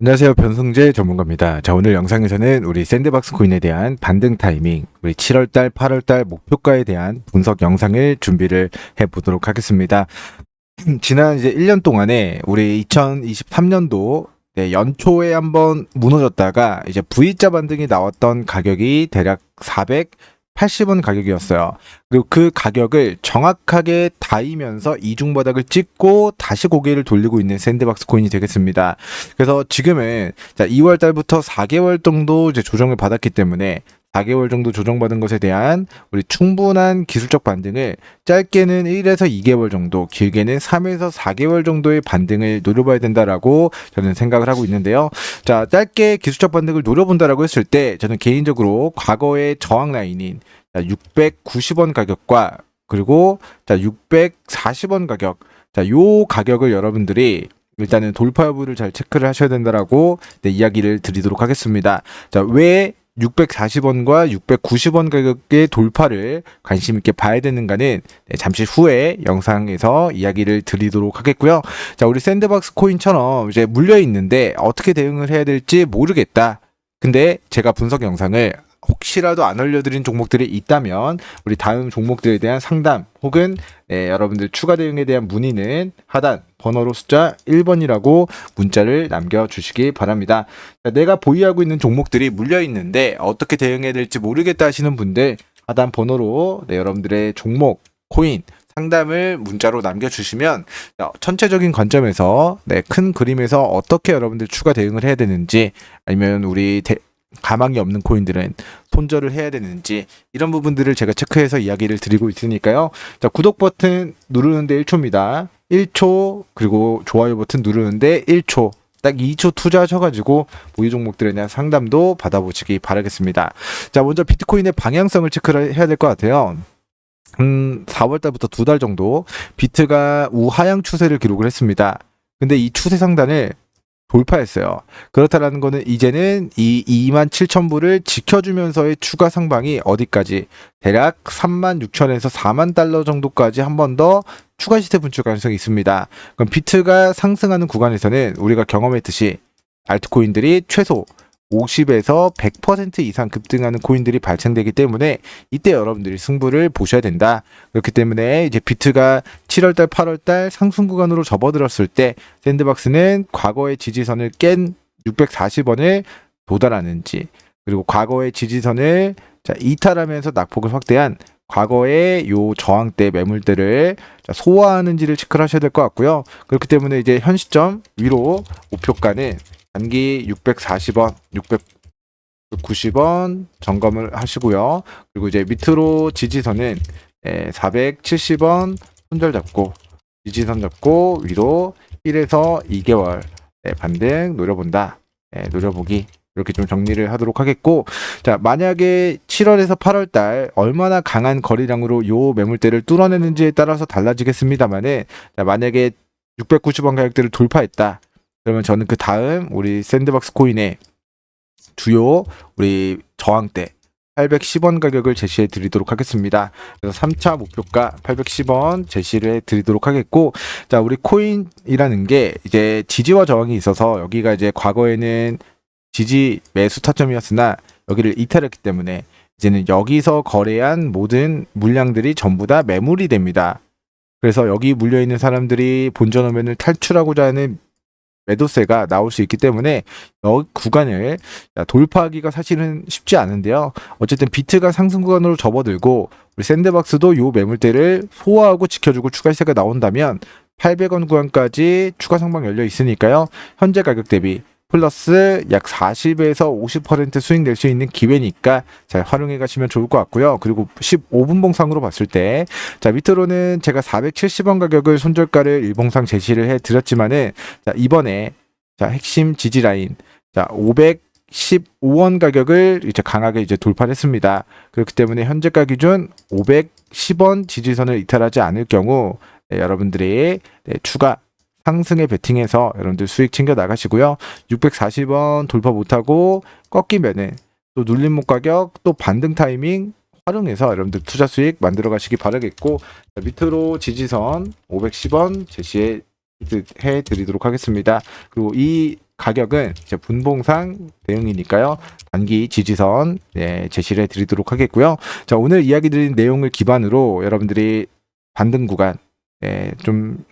안녕하세요. 변승재 전문가입니다. 자, 오늘 영상에서는 우리 샌드박스 코인에 대한 반등 타이밍, 우리 7월달, 8월달 목표가에 대한 분석 영상을 준비를 해 보도록 하겠습니다. 지난 이제 1년 동안에 우리 2023년도 네, 연초에 한번 무너졌다가 이제 V자 반등이 나왔던 가격이 대략 480원 가격이었어요. 그리고 그 가격을 정확하게 닿으면서 이중 바닥을 찍고 다시 고개를 돌리고 있는 샌드박스 코인이 되겠습니다. 그래서 지금은 자 2월 달부터 4개월 정도 이제 조정을 받았기 때문에 4개월 정도 조정받은 것에 대한 우리 충분한 기술적 반등을 짧게는 1에서 2개월 정도, 길게는 3에서 4개월 정도의 반등을 노려봐야 된다라고 저는 생각을 하고 있는데요. 자, 짧게 기술적 반등을 노려본다라고 했을 때 저는 개인적으로 과거의 저항 라인인 690원 가격과 그리고 자 640원 가격, 자요 가격을 여러분들이 일단은 돌파 여부를 잘 체크를 하셔야 된다라고 네, 이야기를 드리도록 하겠습니다. 자, 왜 640원과 690원 가격의 돌파를 관심 있게 봐야 되는가는 네, 잠시 후에 영상에서 이야기를 드리도록 하겠고요. 자, 우리 샌드박스 코인처럼 이제 물려 있는데 어떻게 대응을 해야 될지 모르겠다. 근데 제가 분석 영상을 혹시라도 안 알려드린 종목들이 있다면 우리 다음 종목들에 대한 상담 혹은 네, 여러분들 추가 대응에 대한 문의는 하단 번호로 숫자 1번이라고 문자를 남겨주시기 바랍니다. 자, 내가 보유하고 있는 종목들이 물려 있는데 어떻게 대응해야 될지 모르겠다 하시는 분들 하단 번호로 네, 여러분들의 종목 코인 상담을 문자로 남겨주시면 자, 전체적인 관점에서 네, 큰 그림에서 어떻게 여러분들 추가 대응을 해야 되는지 아니면 우리 대- 가망이 없는 코인들은 손절을 해야 되는지 이런 부분들을 제가 체크해서 이야기를 드리고 있으니까요. 자, 구독 버튼 누르는데 1초입니다. 1초 그리고 좋아요 버튼 누르는데 1초 딱 2초 투자하셔가지고 보유 종목들에 대한 상담도 받아보시기 바라겠습니다. 자, 먼저 비트코인의 방향성을 체크를 해야 될 것 같아요. 음, 4월 달부터 두 달 정도 비트가 우하향 추세를 기록을 했습니다. 근데 이 추세 상단을 돌파했어요. 그렇다라는 거는 이제는 이 2만 7천 불을 지켜주면서의 추가 상방이 어디까지 대략 3만 6천에서 4만 달러 정도까지 한 번 더 추가 시세 분출 가능성이 있습니다. 그럼 비트가 상승하는 구간에서는 우리가 경험했듯이 알트코인들이 최소 50에서 100% 이상 급등하는 코인들이 발생되기 때문에 이때 여러분들이 승부를 보셔야 된다. 그렇기 때문에 이제 비트가 7월달, 8월달 상승 구간으로 접어들었을 때 샌드박스는 과거의 지지선을 깬 640원을 도달하는지 그리고 과거의 지지선을 자, 이탈하면서 낙폭을 확대한 과거의 요 저항대 매물대를 자, 소화하는지를 체크를 하셔야 될 것 같고요. 그렇기 때문에 이제 현 시점 위로 목표가는 단기 640원, 690원 점검을 하시고요. 그리고 이제 밑으로 지지선은 예, 470원 손절 잡고 지지선 잡고 위로 1에서 2개월 예, 반등 노려본다. 예, 노려보기 이렇게 좀 정리를 하도록 하겠고 자 만약에 7월에서 8월 달 얼마나 강한 거래량으로 요 매물대를 뚫어내는지에 따라서 달라지겠습니다만은 자, 만약에 690원 가격대를 돌파했다 그러면 저는 그 다음 우리 샌드박스 코인의 주요 우리 저항대 810원 가격을 제시해 드리도록 하겠습니다. 그래서 3차 목표가 810원 제시를 해 드리도록 하겠고, 자, 우리 코인이라는 게 이제 지지와 저항이 있어서 여기가 이제 과거에는 지지 매수 타점이었으나 여기를 이탈했기 때문에 이제는 여기서 거래한 모든 물량들이 전부 다 매물이 됩니다. 그래서 여기 물려 있는 사람들이 본전 화면을 탈출하고자 하는 매도세가 나올 수 있기 때문에 여 구간을 돌파하기가 사실은 쉽지 않은데요. 어쨌든 비트가 상승 구간으로 접어들고 우리 샌드박스도 요 매물대를 소화하고 지켜주고 추가 시세가 나온다면 800원 구간까지 추가 상방 열려 있으니까요. 현재 가격 대비 플러스 약 40에서 50% 수익 낼 수 있는 기회니까 잘 활용해 가시면 좋을 것 같고요. 그리고 15분 봉상으로 봤을 때, 자, 밑으로는 제가 470원 가격을 손절가를 일봉상 제시를 해 드렸지만은, 자, 이번에, 자, 핵심 지지 라인, 자, 515원 가격을 이제 강하게 이제 돌파를 했습니다. 그렇기 때문에 현재가 기준 510원 지지선을 이탈하지 않을 경우, 네, 여러분들이 네, 추가 상승에 베팅해서 여러분들 수익 챙겨 나가시고요. 640원 돌파 못하고 꺾이면은 또 눌림목 가격 또 반등 타이밍 활용해서 여러분들 투자 수익 만들어 가시기 바라겠고 자, 밑으로 지지선 510원 제시해 드리도록 하겠습니다. 그리고 이 가격은 이제 분봉상 대응이니까요. 단기 지지선 예, 제시를 해드리도록 하겠고요. 자 오늘 이야기 드린 내용을 기반으로 여러분들이 반등 구간 예, 좀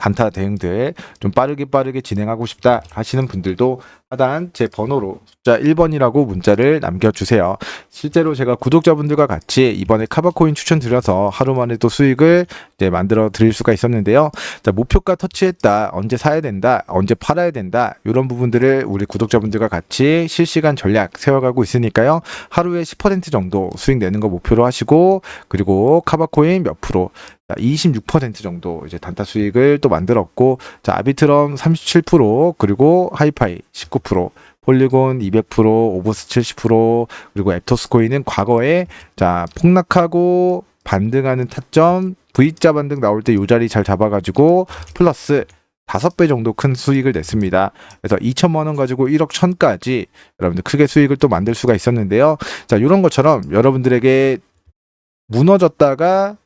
단타 대응들 좀 빠르게 빠르게 진행하고 싶다 하시는 분들도 하단 제 번호로 숫자 1번이라고 문자를 남겨주세요. 실제로 제가 구독자분들과 같이 이번에 카바코인 추천드려서 하루 만에 또 수익을 이제 만들어 드릴 수가 있었는데요. 자, 목표가 터치했다. 언제 사야 된다. 언제 팔아야 된다. 이런 부분들을 우리 구독자분들과 같이 실시간 전략 세워가고 있으니까요. 하루에 10% 정도 수익 내는 거 목표로 하시고 그리고 카바코인 몇 프로 26% 정도 이제 단타 수익을 또 만들었고 자 아비트럼 37% 그리고 하이파이 19% 폴리곤 200% 오버스 70% 그리고 앱토스코인은 과거에 자 폭락하고 반등하는 타점 V자 반등 나올 때 요 자리 잘 잡아가지고 플러스 다섯 배 정도 큰 수익을 냈습니다. 그래서 2천만 원 가지고 1억 천까지 여러분들 크게 수익을 또 만들 수가 있었는데요. 자 이런 것처럼 여러분들에게 무너졌다가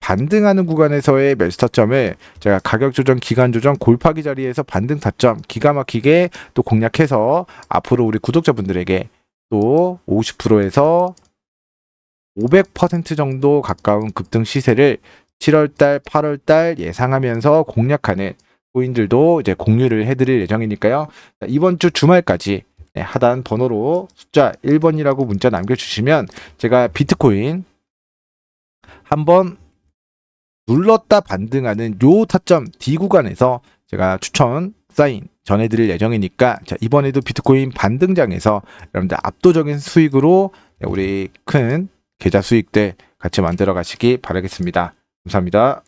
반등하는 구간에서의 타점을 제가 가격 조정, 기간 조정, 골파기 자리에서 반등 타점 기가 막히게 또 공략해서 앞으로 우리 구독자분들에게 또 50%에서 500% 정도 가까운 급등 시세를 7월달, 8월달 예상하면서 공략하는 코인들도 이제 공유를 해드릴 예정이니까요. 자, 이번 주 주말까지 네, 하단 번호로 숫자 1번이라고 문자 남겨주시면 제가 비트코인 한번 눌렀다 반등하는 요 타점 D 구간에서 제가 추천 사인 전해드릴 예정이니까 자 이번에도 비트코인 반등장에서 여러분들 압도적인 수익으로 우리 큰 계좌 수익들 같이 만들어 가시기 바라겠습니다. 감사합니다.